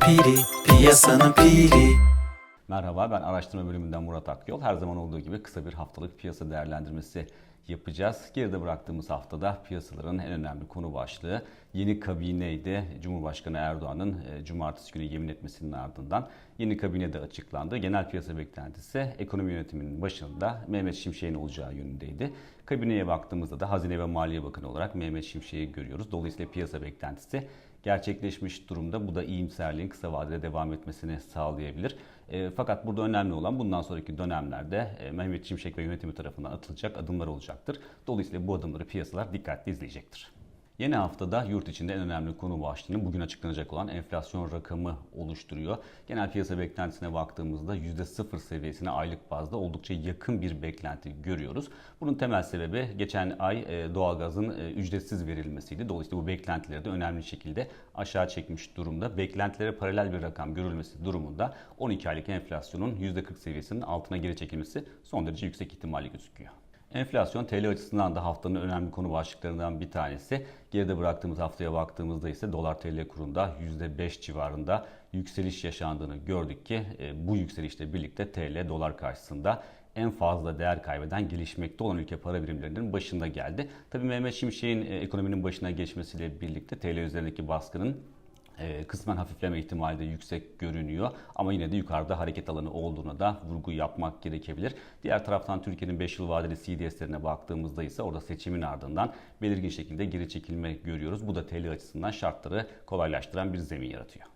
piri, piyasanın piri. Merhaba ben araştırma bölümünden Murat Akyol. Her zaman olduğu gibi kısa bir haftalık piyasa değerlendirmesi yapacağız. Geride bıraktığımız haftada piyasaların en önemli konu başlığı yeni kabineydi. Cumhurbaşkanı Erdoğan'ın e, cumartesi günü yemin etmesinin ardından yeni kabine de açıklandı. Genel piyasa beklentisi ekonomi yönetiminin başında Mehmet Şimşek'in olacağı yönündeydi. Kabineye baktığımızda da Hazine ve Maliye Bakanı olarak Mehmet Şimşek'i görüyoruz. Dolayısıyla piyasa beklentisi gerçekleşmiş durumda. Bu da iyimserliğin kısa vadede devam etmesini sağlayabilir. E, fakat burada önemli olan bundan sonraki dönemlerde e, Mehmet Şimşek ve yönetimi tarafından atılacak adımlar olacaktır. Dolayısıyla bu adımları piyasalar dikkatli izleyecektir. Yeni haftada yurt içinde en önemli konu başlığını bugün açıklanacak olan enflasyon rakamı oluşturuyor. Genel piyasa beklentisine baktığımızda %0 seviyesine aylık bazda oldukça yakın bir beklenti görüyoruz. Bunun temel sebebi geçen ay e, doğalgazın e, ücretsiz verilmesiydi. Dolayısıyla bu beklentileri de önemli şekilde aşağı çekmiş durumda. Beklentilere paralel bir rakam görülmesi durumunda 12 aylık enflasyonun %40 seviyesinin altına geri çekilmesi son derece yüksek ihtimali gözüküyor. Enflasyon TL açısından da haftanın önemli konu başlıklarından bir tanesi. Geride bıraktığımız haftaya baktığımızda ise dolar TL kurunda %5 civarında yükseliş yaşandığını gördük ki e, bu yükselişle birlikte TL dolar karşısında en fazla değer kaybeden gelişmekte olan ülke para birimlerinin başında geldi. Tabii Mehmet Şimşek'in e, ekonominin başına geçmesiyle birlikte TL üzerindeki baskının e, kısmen hafifleme ihtimali de yüksek görünüyor. Ama yine de yukarıda hareket alanı olduğuna da vurgu yapmak gerekebilir. Diğer taraftan Türkiye'nin 5 yıl vadeli CDS'lerine baktığımızda ise orada seçimin ardından belirgin şekilde geri çekilme görüyoruz. Bu da TL açısından şartları kolaylaştıran bir zemin yaratıyor.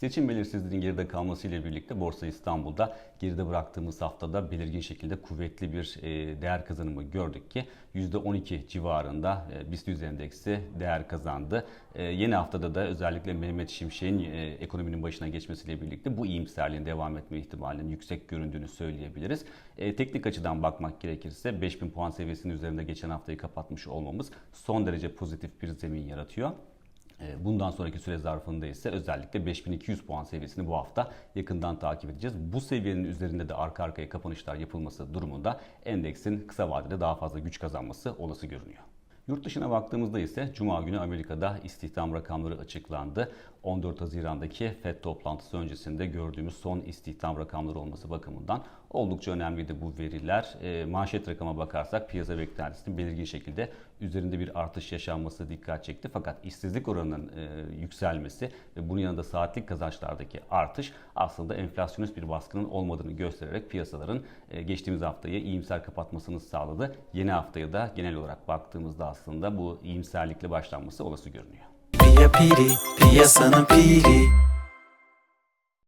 Seçim belirsizliğinin geride kalmasıyla birlikte Borsa İstanbul'da geride bıraktığımız haftada belirgin şekilde kuvvetli bir e, değer kazanımı gördük ki %12 civarında e, BIST endeksi değer kazandı. E, yeni haftada da özellikle Mehmet Şimşek'in ekonominin başına geçmesiyle birlikte bu iyimserliğin devam etme ihtimalinin yüksek göründüğünü söyleyebiliriz. Teknik açıdan bakmak gerekirse 5000 puan seviyesinin üzerinde geçen haftayı kapatmış olmamız son derece pozitif bir zemin yaratıyor. Bundan sonraki süre zarfında ise özellikle 5200 puan seviyesini bu hafta yakından takip edeceğiz. Bu seviyenin üzerinde de arka arkaya kapanışlar yapılması durumunda endeksin kısa vadede daha fazla güç kazanması olası görünüyor. Yurt dışına baktığımızda ise Cuma günü Amerika'da istihdam rakamları açıklandı. 14 Haziran'daki FED toplantısı öncesinde gördüğümüz son istihdam rakamları olması bakımından oldukça önemliydi bu veriler. E, manşet rakama bakarsak piyasa beklentisinin belirgin şekilde üzerinde bir artış yaşanması dikkat çekti. Fakat işsizlik oranının e, yükselmesi ve bunun yanında saatlik kazançlardaki artış aslında enflasyonist bir baskının olmadığını göstererek piyasaların e, geçtiğimiz haftayı iyimser kapatmasını sağladı. Yeni haftaya da genel olarak baktığımızda bu iyimserlikle başlanması olası görünüyor. Piya piri, piyasanın piri.